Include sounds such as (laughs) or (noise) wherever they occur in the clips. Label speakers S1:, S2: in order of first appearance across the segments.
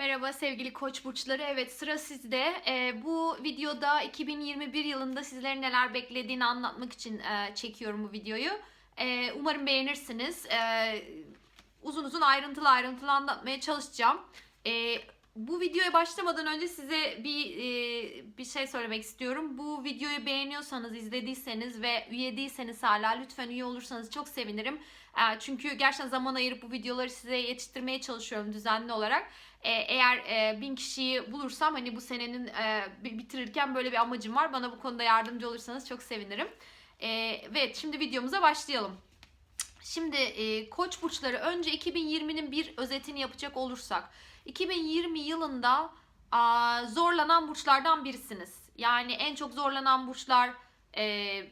S1: Merhaba sevgili koç burçları. Evet sıra sizde. Ee, bu videoda 2021 yılında sizlerin neler beklediğini anlatmak için e, çekiyorum bu videoyu. Ee, umarım beğenirsiniz. Ee, uzun uzun ayrıntılı ayrıntılı anlatmaya çalışacağım. Ee, bu videoya başlamadan önce size bir e, bir şey söylemek istiyorum. Bu videoyu beğeniyorsanız, izlediyseniz ve üye değilseniz hala lütfen üye olursanız çok sevinirim. Ee, çünkü gerçekten zaman ayırıp bu videoları size yetiştirmeye çalışıyorum düzenli olarak. Ee, eğer e, bin kişiyi bulursam hani bu senenin e, bi- bitirirken böyle bir amacım var. Bana bu konuda yardımcı olursanız çok sevinirim. Ee, evet şimdi videomuza başlayalım. Şimdi e, koç burçları önce 2020'nin bir özetini yapacak olursak 2020 yılında a, zorlanan burçlardan birisiniz. Yani en çok zorlanan burçlar e,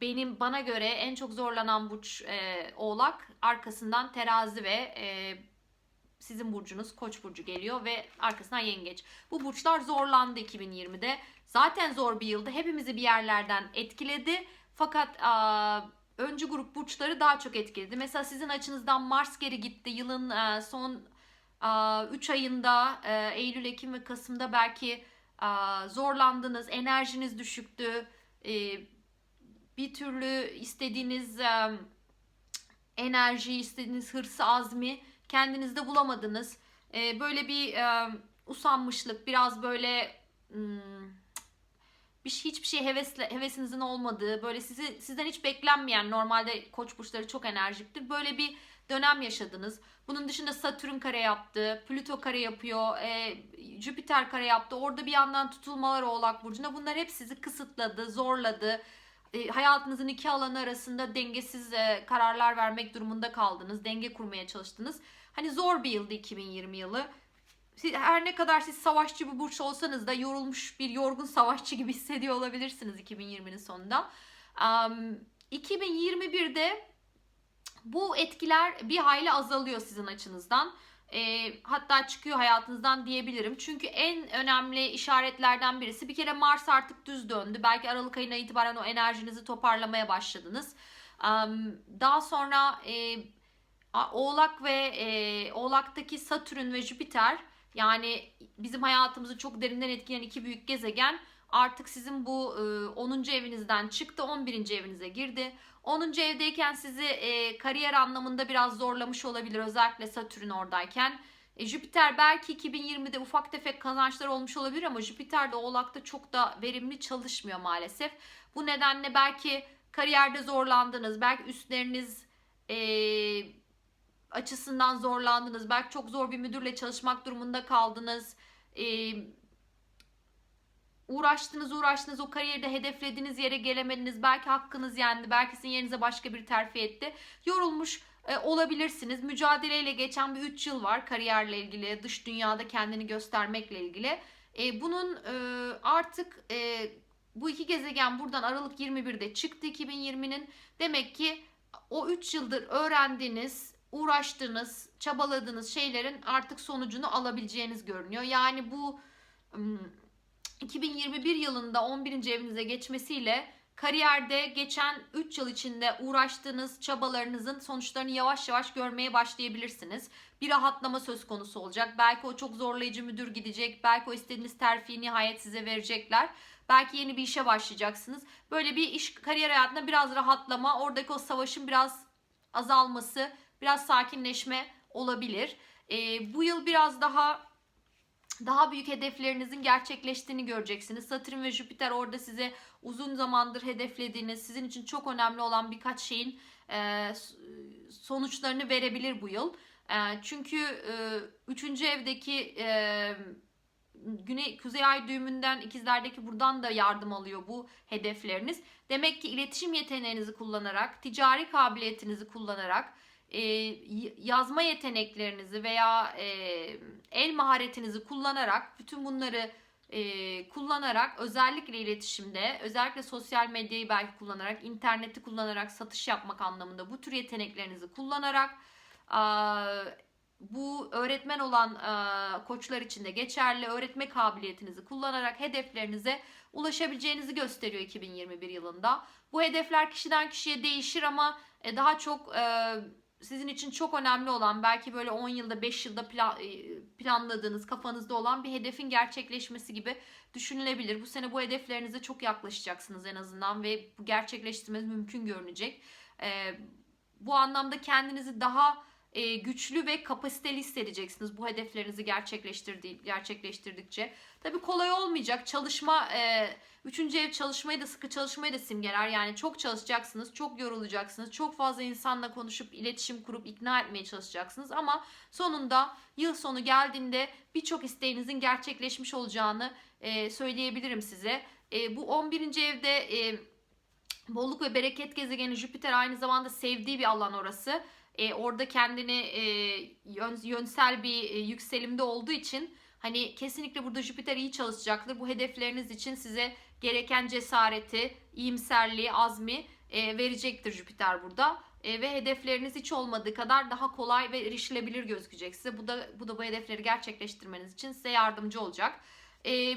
S1: benim bana göre en çok zorlanan burç e, Oğlak, arkasından Terazi ve e, sizin burcunuz Koç burcu geliyor ve arkasından Yengeç. Bu burçlar zorlandı 2020'de. Zaten zor bir yıldı. Hepimizi bir yerlerden etkiledi. Fakat aa, öncü grup burçları daha çok etkiledi. Mesela sizin açınızdan Mars geri gitti. Yılın e, son 3 ayında e, Eylül, Ekim ve Kasım'da belki zorlandınız. Enerjiniz düşüktü. E, bir türlü istediğiniz e, enerji, istediğiniz hırsı, azmi kendinizde bulamadınız. Böyle bir usanmışlık, biraz böyle hmm, bir şey, hiçbir şey hevesle, hevesinizin olmadığı, böyle sizi sizden hiç beklenmeyen normalde koç burçları çok enerjiktir. Böyle bir dönem yaşadınız. Bunun dışında Satürn kare yaptı, Plüto kare yapıyor, e, Jüpiter kare yaptı. Orada bir yandan tutulmalar Oğlak burcunda. Bunlar hep sizi kısıtladı, zorladı. E, hayatınızın iki alanı arasında dengesiz e, kararlar vermek durumunda kaldınız. Denge kurmaya çalıştınız. Hani zor bir yıldı 2020 yılı. Siz, her ne kadar siz savaşçı bir burç olsanız da yorulmuş bir yorgun savaşçı gibi (laughs) hissediyor olabilirsiniz 2020'nin sonunda. Um, 2021'de bu etkiler bir hayli azalıyor sizin açınızdan. E, hatta çıkıyor hayatınızdan diyebilirim. Çünkü en önemli işaretlerden birisi bir kere Mars artık düz döndü. Belki Aralık ayına itibaren o enerjinizi toparlamaya başladınız. Um, daha sonra e, Oğlak ve e, Oğlak'taki Satürn ve Jüpiter yani bizim hayatımızı çok derinden etkileyen iki büyük gezegen artık sizin bu e, 10. evinizden çıktı 11. evinize girdi. 10. evdeyken sizi e, kariyer anlamında biraz zorlamış olabilir özellikle Satürn oradayken. E, Jüpiter belki 2020'de ufak tefek kazançlar olmuş olabilir ama Jüpiter de Oğlak'ta çok da verimli çalışmıyor maalesef. Bu nedenle belki kariyerde zorlandınız, belki üstleriniz e, açısından zorlandınız. Belki çok zor bir müdürle çalışmak durumunda kaldınız. Ee, uğraştınız uğraştınız o kariyerde hedeflediğiniz yere gelemediniz. Belki hakkınız yendi. Belki sizin yerinize başka bir terfi etti. Yorulmuş e, olabilirsiniz. Mücadeleyle geçen bir 3 yıl var kariyerle ilgili, dış dünyada kendini göstermekle ilgili. E, bunun e, artık e, bu iki gezegen buradan Aralık 21'de çıktı 2020'nin. Demek ki o 3 yıldır öğrendiğiniz, uğraştığınız, çabaladığınız şeylerin artık sonucunu alabileceğiniz görünüyor. Yani bu 2021 yılında 11. evinize geçmesiyle kariyerde geçen 3 yıl içinde uğraştığınız çabalarınızın sonuçlarını yavaş yavaş görmeye başlayabilirsiniz. Bir rahatlama söz konusu olacak. Belki o çok zorlayıcı müdür gidecek. Belki o istediğiniz terfiyi nihayet size verecekler. Belki yeni bir işe başlayacaksınız. Böyle bir iş kariyer hayatında biraz rahatlama, oradaki o savaşın biraz azalması, biraz sakinleşme olabilir. Ee, bu yıl biraz daha daha büyük hedeflerinizin gerçekleştiğini göreceksiniz. Satürn ve Jüpiter orada size uzun zamandır hedeflediğiniz, sizin için çok önemli olan birkaç şeyin e, sonuçlarını verebilir bu yıl. E, çünkü e, üçüncü evdeki e, Güney Kuzey Ay düğümünden ikizlerdeki buradan da yardım alıyor bu hedefleriniz. Demek ki iletişim yeteneğinizi kullanarak, ticari kabiliyetinizi kullanarak, e, yazma yeteneklerinizi veya e, el maharetinizi kullanarak bütün bunları e, kullanarak özellikle iletişimde, özellikle sosyal medyayı belki kullanarak, interneti kullanarak satış yapmak anlamında bu tür yeteneklerinizi kullanarak a, bu öğretmen olan e, koçlar için de geçerli öğretme kabiliyetinizi kullanarak hedeflerinize ulaşabileceğinizi gösteriyor 2021 yılında. Bu hedefler kişiden kişiye değişir ama e, daha çok e, sizin için çok önemli olan belki böyle 10 yılda 5 yılda plan, e, planladığınız, kafanızda olan bir hedefin gerçekleşmesi gibi düşünülebilir. Bu sene bu hedeflerinize çok yaklaşacaksınız en azından ve bu gerçekleştirmeniz mümkün görünecek. Bu anlamda kendinizi daha e, güçlü ve kapasiteli hissedeceksiniz bu hedeflerinizi gerçekleştirdiği, gerçekleştirdikçe. Tabii kolay olmayacak. Çalışma, e, üçüncü ev çalışmayı da sıkı çalışmayı da simgeler. Yani çok çalışacaksınız, çok yorulacaksınız, çok fazla insanla konuşup, iletişim kurup ikna etmeye çalışacaksınız. Ama sonunda yıl sonu geldiğinde birçok isteğinizin gerçekleşmiş olacağını e, söyleyebilirim size. E, bu 11. evde... E, bolluk ve bereket gezegeni Jüpiter aynı zamanda sevdiği bir alan orası. E, orada kendini e, yön, yönsel bir e, yükselimde olduğu için hani kesinlikle burada Jüpiter iyi çalışacaktır. Bu hedefleriniz için size gereken cesareti, iyimserliği, azmi e, verecektir Jüpiter burada. E, ve hedefleriniz hiç olmadığı kadar daha kolay ve erişilebilir gözükecek size. Bu da bu da bu hedefleri gerçekleştirmeniz için size yardımcı olacak. E,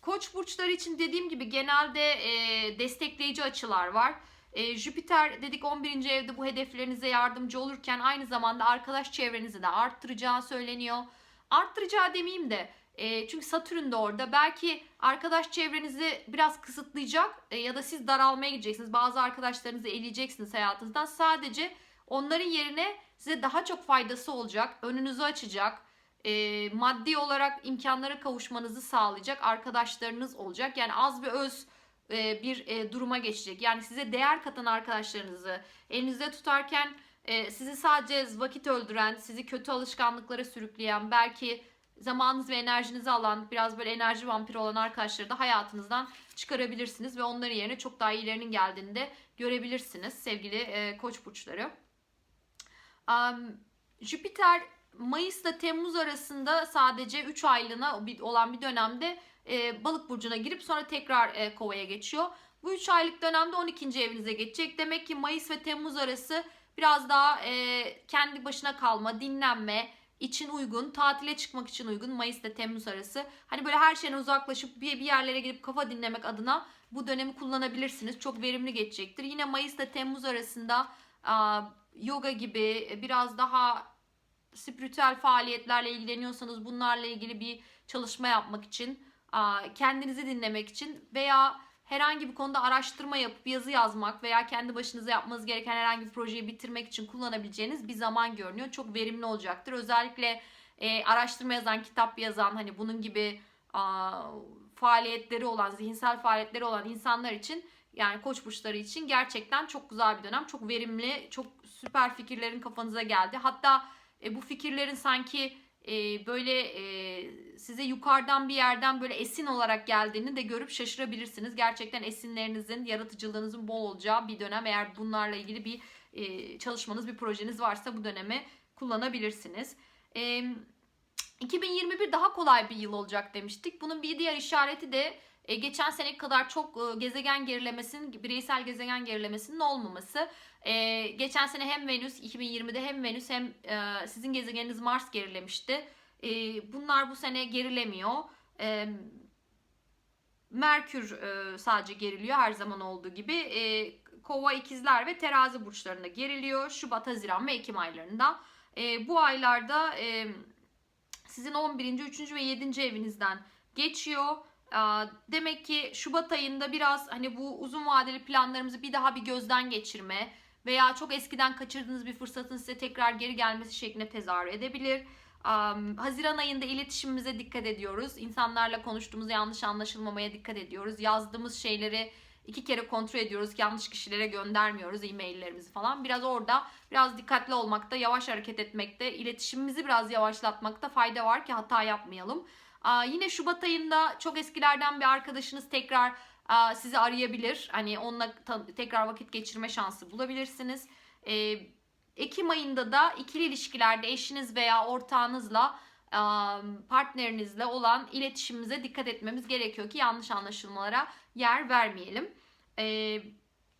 S1: Koç burçları için dediğim gibi genelde e, destekleyici açılar var. E, Jüpiter dedik 11. evde bu hedeflerinize yardımcı olurken aynı zamanda arkadaş çevrenizi de arttıracağı söyleniyor. Arttıracağı demeyeyim de e, çünkü Satürn de orada. Belki arkadaş çevrenizi biraz kısıtlayacak e, ya da siz daralmaya gideceksiniz. Bazı arkadaşlarınızı eleyeceksiniz hayatınızdan. Sadece onların yerine size daha çok faydası olacak. Önünüzü açacak e, maddi olarak imkanlara kavuşmanızı sağlayacak arkadaşlarınız olacak. Yani az ve öz e, bir e, duruma geçecek. Yani size değer katan arkadaşlarınızı elinizde tutarken e, sizi sadece vakit öldüren, sizi kötü alışkanlıklara sürükleyen, belki zamanınız ve enerjinizi alan, biraz böyle enerji vampiri olan arkadaşları da hayatınızdan çıkarabilirsiniz ve onların yerine çok daha iyilerinin geldiğini de görebilirsiniz sevgili e, koç burçları. Jüpiter Mayıs ile Temmuz arasında sadece 3 aylığına olan bir dönemde e, balık burcuna girip sonra tekrar e, kovaya geçiyor. Bu 3 aylık dönemde 12. evinize geçecek. Demek ki Mayıs ve Temmuz arası biraz daha e, kendi başına kalma, dinlenme için uygun, tatile çıkmak için uygun Mayıs ile Temmuz arası. Hani böyle her şeyden uzaklaşıp bir, bir yerlere gidip kafa dinlemek adına bu dönemi kullanabilirsiniz. Çok verimli geçecektir. Yine Mayıs ile Temmuz arasında a, yoga gibi biraz daha spiritüel faaliyetlerle ilgileniyorsanız bunlarla ilgili bir çalışma yapmak için, kendinizi dinlemek için veya herhangi bir konuda araştırma yapıp yazı yazmak veya kendi başınıza yapmanız gereken herhangi bir projeyi bitirmek için kullanabileceğiniz bir zaman görünüyor. Çok verimli olacaktır. Özellikle e, araştırma yazan, kitap yazan hani bunun gibi a, faaliyetleri olan, zihinsel faaliyetleri olan insanlar için yani koç burçları için gerçekten çok güzel bir dönem. Çok verimli, çok süper fikirlerin kafanıza geldi. Hatta e, bu fikirlerin sanki e, böyle e, size yukarıdan bir yerden böyle esin olarak geldiğini de görüp şaşırabilirsiniz. Gerçekten esinlerinizin, yaratıcılığınızın bol olacağı bir dönem. Eğer bunlarla ilgili bir e, çalışmanız, bir projeniz varsa bu dönemi kullanabilirsiniz. E, 2021 daha kolay bir yıl olacak demiştik. Bunun bir diğer işareti de e, geçen sene kadar çok e, gezegen gerilemesinin, bireysel gezegen gerilemesinin olmaması. E, geçen sene hem Venüs 2020'de hem Venüs hem sizin gezegeniniz Mars gerilemişti. Bunlar bu sene gerilemiyor. Merkür sadece geriliyor her zaman olduğu gibi. Kova, ikizler ve terazi burçlarında geriliyor. Şubat, Haziran ve Ekim aylarında. Bu aylarda sizin 11. 3. ve 7. evinizden geçiyor. Demek ki Şubat ayında biraz hani bu uzun vadeli planlarımızı bir daha bir gözden geçirme veya çok eskiden kaçırdığınız bir fırsatın size tekrar geri gelmesi şeklinde tezahür edebilir. Haziran ayında iletişimimize dikkat ediyoruz. İnsanlarla konuştuğumuz yanlış anlaşılmamaya dikkat ediyoruz. Yazdığımız şeyleri iki kere kontrol ediyoruz yanlış kişilere göndermiyoruz e-maillerimizi falan. Biraz orada biraz dikkatli olmakta, yavaş hareket etmekte, iletişimimizi biraz yavaşlatmakta fayda var ki hata yapmayalım. Aa, yine Şubat ayında çok eskilerden bir arkadaşınız tekrar aa, sizi arayabilir. Hani onunla tekrar vakit geçirme şansı bulabilirsiniz. Ee, Ekim ayında da ikili ilişkilerde eşiniz veya ortağınızla partnerinizle olan iletişimimize dikkat etmemiz gerekiyor ki yanlış anlaşılmalara yer vermeyelim.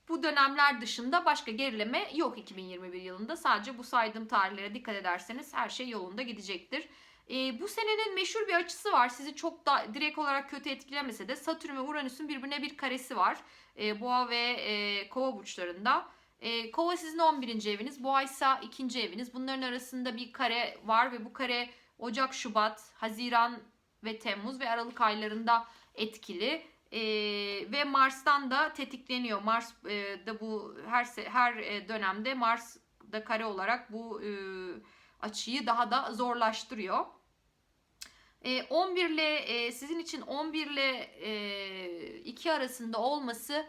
S1: Bu dönemler dışında başka gerileme yok 2021 yılında. Sadece bu saydığım tarihlere dikkat ederseniz her şey yolunda gidecektir. Bu senenin meşhur bir açısı var. Sizi çok da direkt olarak kötü etkilemese de Satürn ve Uranüs'ün birbirine bir karesi var. Boğa ve Kova burçlarında. Kova sizin 11. eviniz, Boğa ise 2. eviniz. Bunların arasında bir kare var ve bu kare Ocak, Şubat, Haziran ve Temmuz ve Aralık aylarında etkili. E, ve Mars'tan da tetikleniyor. Mars e, da bu her her e, dönemde Mars da kare olarak bu e, açıyı daha da zorlaştırıyor. E, 11 ile e, sizin için 11 ile e, 2 arasında olması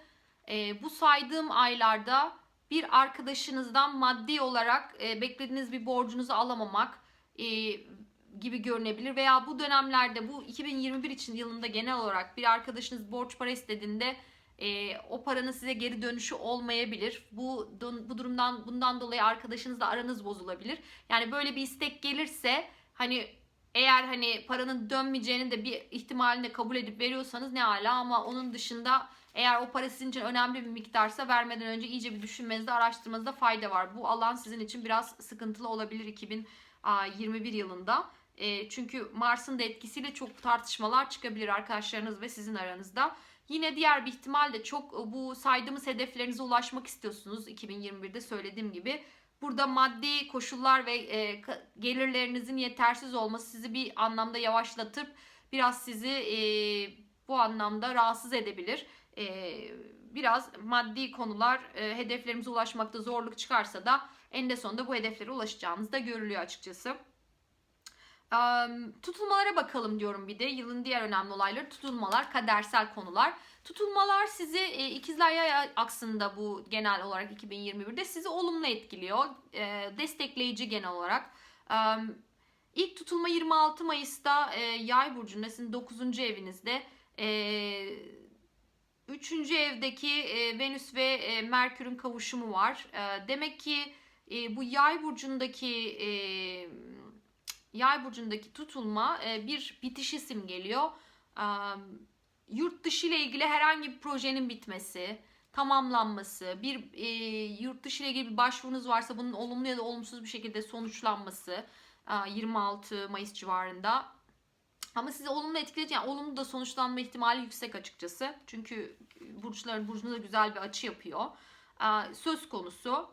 S1: e, bu saydığım aylarda bir arkadaşınızdan maddi olarak e, beklediğiniz bir borcunuzu alamamak e, gibi görünebilir veya bu dönemlerde bu 2021 için yılında genel olarak bir arkadaşınız borç para istediğinde e, o paranın size geri dönüşü olmayabilir. Bu bu durumdan bundan dolayı arkadaşınızla aranız bozulabilir. Yani böyle bir istek gelirse hani eğer hani paranın dönmeyeceğini de bir ihtimalini kabul edip veriyorsanız ne ala ama onun dışında eğer o para sizin için önemli bir miktarsa vermeden önce iyice bir düşünmenizde araştırmanızda fayda var. Bu alan sizin için biraz sıkıntılı olabilir 2021 yılında. E, çünkü Mars'ın da etkisiyle çok tartışmalar çıkabilir arkadaşlarınız ve sizin aranızda. Yine diğer bir ihtimal de çok bu saydığımız hedeflerinize ulaşmak istiyorsunuz 2021'de söylediğim gibi. Burada maddi koşullar ve e, gelirlerinizin yetersiz olması sizi bir anlamda yavaşlatıp biraz sizi e, bu anlamda rahatsız edebilir. E, biraz maddi konular e, hedeflerimize ulaşmakta zorluk çıkarsa da en de sonunda bu hedeflere ulaşacağınız da görülüyor açıkçası. Tutulmalara bakalım diyorum bir de. Yılın diğer önemli olayları tutulmalar, kadersel konular. Tutulmalar sizi e, ikizler yay aksında bu genel olarak 2021'de sizi olumlu etkiliyor. E, destekleyici genel olarak. Um, ilk tutulma 26 Mayıs'ta e, Yay burcunda sizin 9. evinizde. E, 3. evdeki e, Venüs ve e, Merkür'ün kavuşumu var. E, demek ki e, bu Yay burcundaki e, Yay burcundaki tutulma e, bir bitişi simgeliyor. E, yurt dışı ile ilgili herhangi bir projenin bitmesi, tamamlanması, bir e, yurt dışı ile ilgili bir başvurunuz varsa bunun olumlu ya da olumsuz bir şekilde sonuçlanması e, 26 Mayıs civarında. Ama sizi olumlu etkileyecek, yani olumlu da sonuçlanma ihtimali yüksek açıkçası. Çünkü burçların burcunda da güzel bir açı yapıyor. E, söz konusu.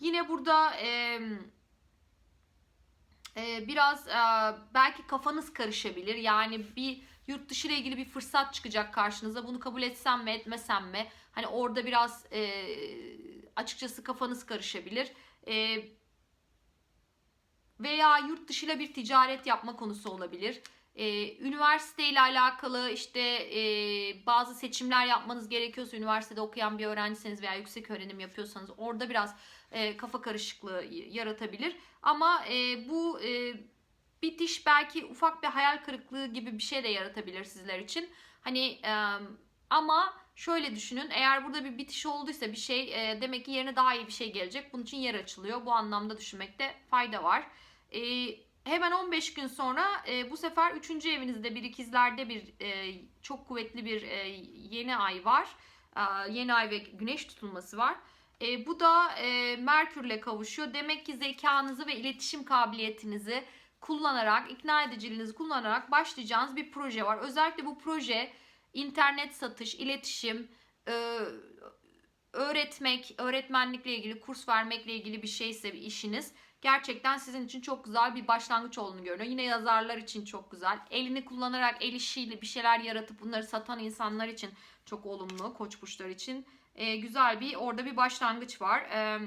S1: Yine burada e, e, biraz e, belki kafanız karışabilir. Yani bir yurt dışı ile ilgili bir fırsat çıkacak karşınıza. Bunu kabul etsem mi etmesem mi? Hani orada biraz e, açıkçası kafanız karışabilir. E, veya yurt dışıyla bir ticaret yapma konusu olabilir. Ee, üniversite ile alakalı işte e, bazı seçimler yapmanız gerekiyorsa üniversitede okuyan bir öğrenciseniz veya yüksek öğrenim yapıyorsanız orada biraz e, kafa karışıklığı yaratabilir. Ama e, bu e, bitiş belki ufak bir hayal kırıklığı gibi bir şey de yaratabilir sizler için. Hani e, ama şöyle düşünün eğer burada bir bitiş olduysa bir şey e, demek ki yerine daha iyi bir şey gelecek. Bunun için yer açılıyor. Bu anlamda düşünmekte fayda var. E, hemen 15 gün sonra e, bu sefer 3. evinizde bir ikizlerde bir e, çok kuvvetli bir e, yeni ay var. E, yeni ay ve güneş tutulması var. E, bu da e, Merkürle kavuşuyor. Demek ki zekanızı ve iletişim kabiliyetinizi kullanarak, ikna ediciliğinizi kullanarak başlayacağınız bir proje var. Özellikle bu proje internet satış, iletişim, e, öğretmek, öğretmenlikle ilgili, kurs vermekle ilgili bir şeyse bir işiniz gerçekten sizin için çok güzel bir başlangıç olduğunu görünüyor. Yine yazarlar için çok güzel. Elini kullanarak el işiyle bir şeyler yaratıp bunları satan insanlar için çok olumlu. Koç burçları için e, güzel bir orada bir başlangıç var. E,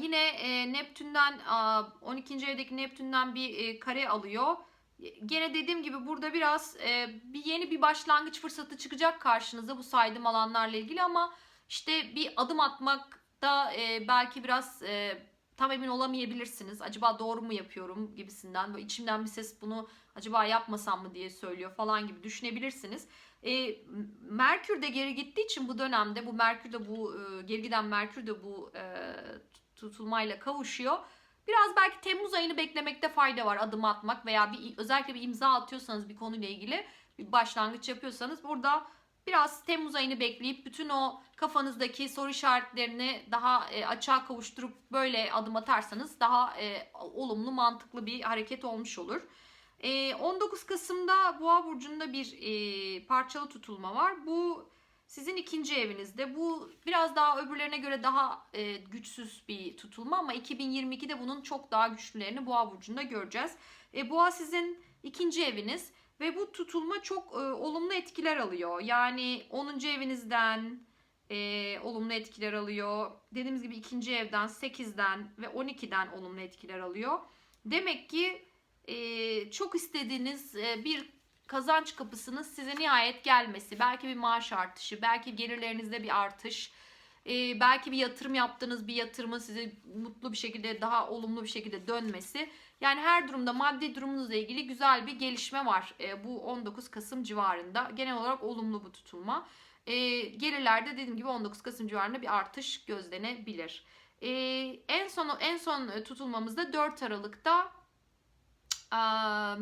S1: yine e, Neptün'den e, 12. evdeki Neptün'den bir e, kare alıyor. Gene dediğim gibi burada biraz e, bir yeni bir başlangıç fırsatı çıkacak karşınıza bu saydığım alanlarla ilgili ama işte bir adım atmakta e, belki biraz e, tam emin olamayabilirsiniz. Acaba doğru mu yapıyorum gibisinden. Böyle içimden bir ses bunu acaba yapmasam mı diye söylüyor falan gibi düşünebilirsiniz. E, Merkür de geri gittiği için bu dönemde bu Merkür de bu e, geri giden Merkür de bu e, tutulmayla kavuşuyor. Biraz belki Temmuz ayını beklemekte fayda var adım atmak veya bir özellikle bir imza atıyorsanız bir konuyla ilgili bir başlangıç yapıyorsanız burada biraz Temmuz ayını bekleyip bütün o kafanızdaki soru işaretlerini daha e, açığa kavuşturup böyle adım atarsanız daha e, olumlu mantıklı bir hareket olmuş olur. E, 19 Kasım'da Boğa burcunda bir e, parçalı tutulma var. Bu sizin ikinci evinizde. Bu biraz daha öbürlerine göre daha e, güçsüz bir tutulma ama 2022'de bunun çok daha güçlülerini Boğa burcunda göreceğiz. E, Boğa sizin ikinci eviniz ve bu tutulma çok e, olumlu etkiler alıyor. Yani 10. evinizden e, olumlu etkiler alıyor. Dediğimiz gibi ikinci evden, 8'den ve 12'den olumlu etkiler alıyor. Demek ki e, çok istediğiniz e, bir kazanç kapısının size nihayet gelmesi, belki bir maaş artışı, belki gelirlerinizde bir artış, e, belki bir yatırım yaptığınız bir yatırımın size mutlu bir şekilde daha olumlu bir şekilde dönmesi. Yani her durumda maddi durumunuzla ilgili güzel bir gelişme var e, bu 19 Kasım civarında. Genel olarak olumlu bu tutulma. E, gelirlerde dediğim gibi 19 Kasım civarında bir artış gözlenebilir. E, en son en son tutulmamızda 4 Aralık'ta e,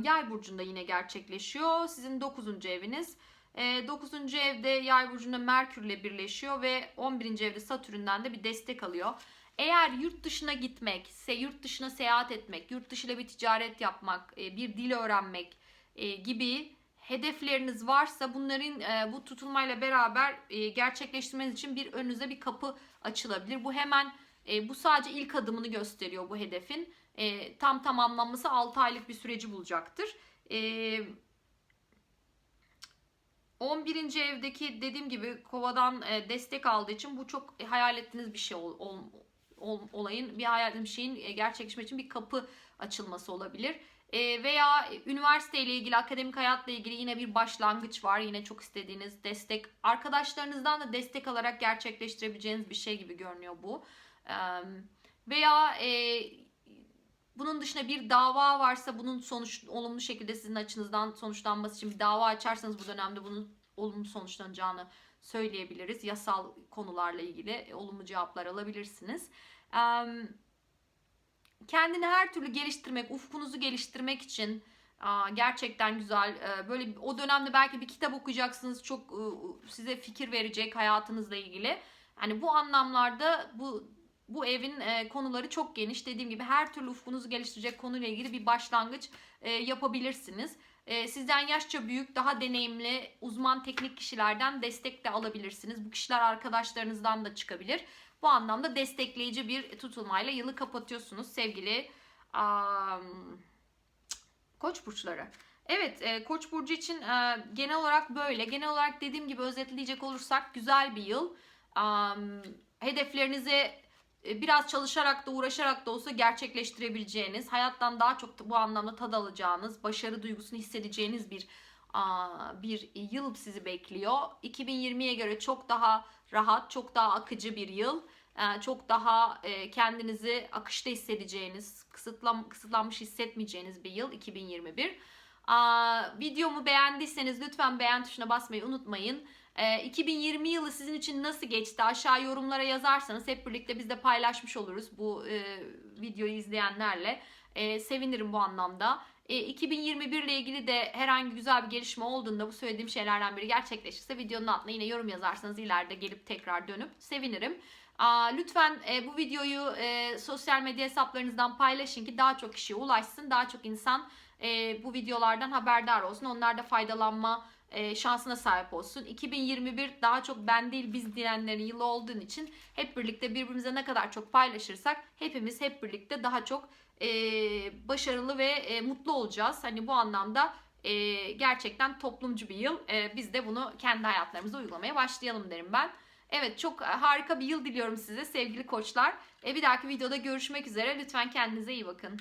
S1: Yay burcunda yine gerçekleşiyor. Sizin 9. eviniz. E, 9. evde Yay burcunda Merkür ile birleşiyor ve 11. evde Satürn'den de bir destek alıyor. Eğer yurt dışına gitmek, yurt dışına seyahat etmek, yurt dışıyla bir ticaret yapmak, e, bir dil öğrenmek e, gibi hedefleriniz varsa bunların e, bu tutulmayla beraber gerçekleştirmeniz için bir önünüze bir kapı açılabilir. Bu hemen bu sadece ilk adımını gösteriyor bu hedefin. Tam tamamlanması 6 aylık bir süreci bulacaktır. E, 11. evdeki dediğim gibi kovadan e, destek aldığı için bu çok e, hayal ettiğiniz bir şey ol, ol, ol, olayın bir hayal ettiğiniz bir şeyin e, gerçekleşmesi için bir kapı açılması olabilir. E, veya üniversite ile ilgili, akademik hayatla ilgili yine bir başlangıç var. Yine çok istediğiniz destek. Arkadaşlarınızdan da destek alarak gerçekleştirebileceğiniz bir şey gibi görünüyor bu. E, veya e, bunun dışında bir dava varsa bunun sonuç olumlu şekilde sizin açınızdan sonuçlanması için bir dava açarsanız bu dönemde bunun olumlu sonuçlanacağını söyleyebiliriz. Yasal konularla ilgili e, olumlu cevaplar alabilirsiniz. Kendini her türlü geliştirmek, ufkunuzu geliştirmek için gerçekten güzel. E, böyle o dönemde belki bir kitap okuyacaksınız. Çok e, size fikir verecek hayatınızla ilgili. Yani bu anlamlarda bu bu evin e, konuları çok geniş. Dediğim gibi her türlü ufkunuzu geliştirecek konuyla ilgili bir başlangıç e, yapabilirsiniz. E, sizden yaşça büyük, daha deneyimli, uzman teknik kişilerden destek de alabilirsiniz. Bu kişiler arkadaşlarınızdan da çıkabilir. Bu anlamda destekleyici bir tutulmayla yılı kapatıyorsunuz sevgili um, koç burçları. Evet e, koç burcu için e, genel olarak böyle. Genel olarak dediğim gibi özetleyecek olursak güzel bir yıl. Um, hedeflerinize biraz çalışarak da uğraşarak da olsa gerçekleştirebileceğiniz, hayattan daha çok bu anlamda tad alacağınız, başarı duygusunu hissedeceğiniz bir bir yıl sizi bekliyor. 2020'ye göre çok daha rahat, çok daha akıcı bir yıl. E, çok daha e, kendinizi akışta hissedeceğiniz, kısıtlan, kısıtlanmış hissetmeyeceğiniz bir yıl 2021. Videomu beğendiyseniz lütfen beğen tuşuna basmayı unutmayın. 2020 ee, yılı sizin için nasıl geçti? Aşağı yorumlara yazarsanız hep birlikte biz de paylaşmış oluruz bu e, videoyu izleyenlerle. E, sevinirim bu anlamda. E, 2021 ile ilgili de herhangi güzel bir gelişme olduğunda bu söylediğim şeylerden biri gerçekleşirse videonun altına yine yorum yazarsanız ileride gelip tekrar dönüp sevinirim. Aa, lütfen e, bu videoyu e, sosyal medya hesaplarınızdan paylaşın ki daha çok kişiye ulaşsın. Daha çok insan e, bu videolardan haberdar olsun. Onlar da faydalanma e, şansına sahip olsun. 2021 daha çok ben değil biz diyenlerin yılı olduğu için hep birlikte birbirimize ne kadar çok paylaşırsak hepimiz hep birlikte daha çok e, başarılı ve e, mutlu olacağız. Hani bu anlamda gerçekten toplumcu bir yıl. Biz de bunu kendi hayatlarımızda uygulamaya başlayalım derim ben. Evet çok harika bir yıl diliyorum size sevgili koçlar. Bir dahaki videoda görüşmek üzere. Lütfen kendinize iyi bakın.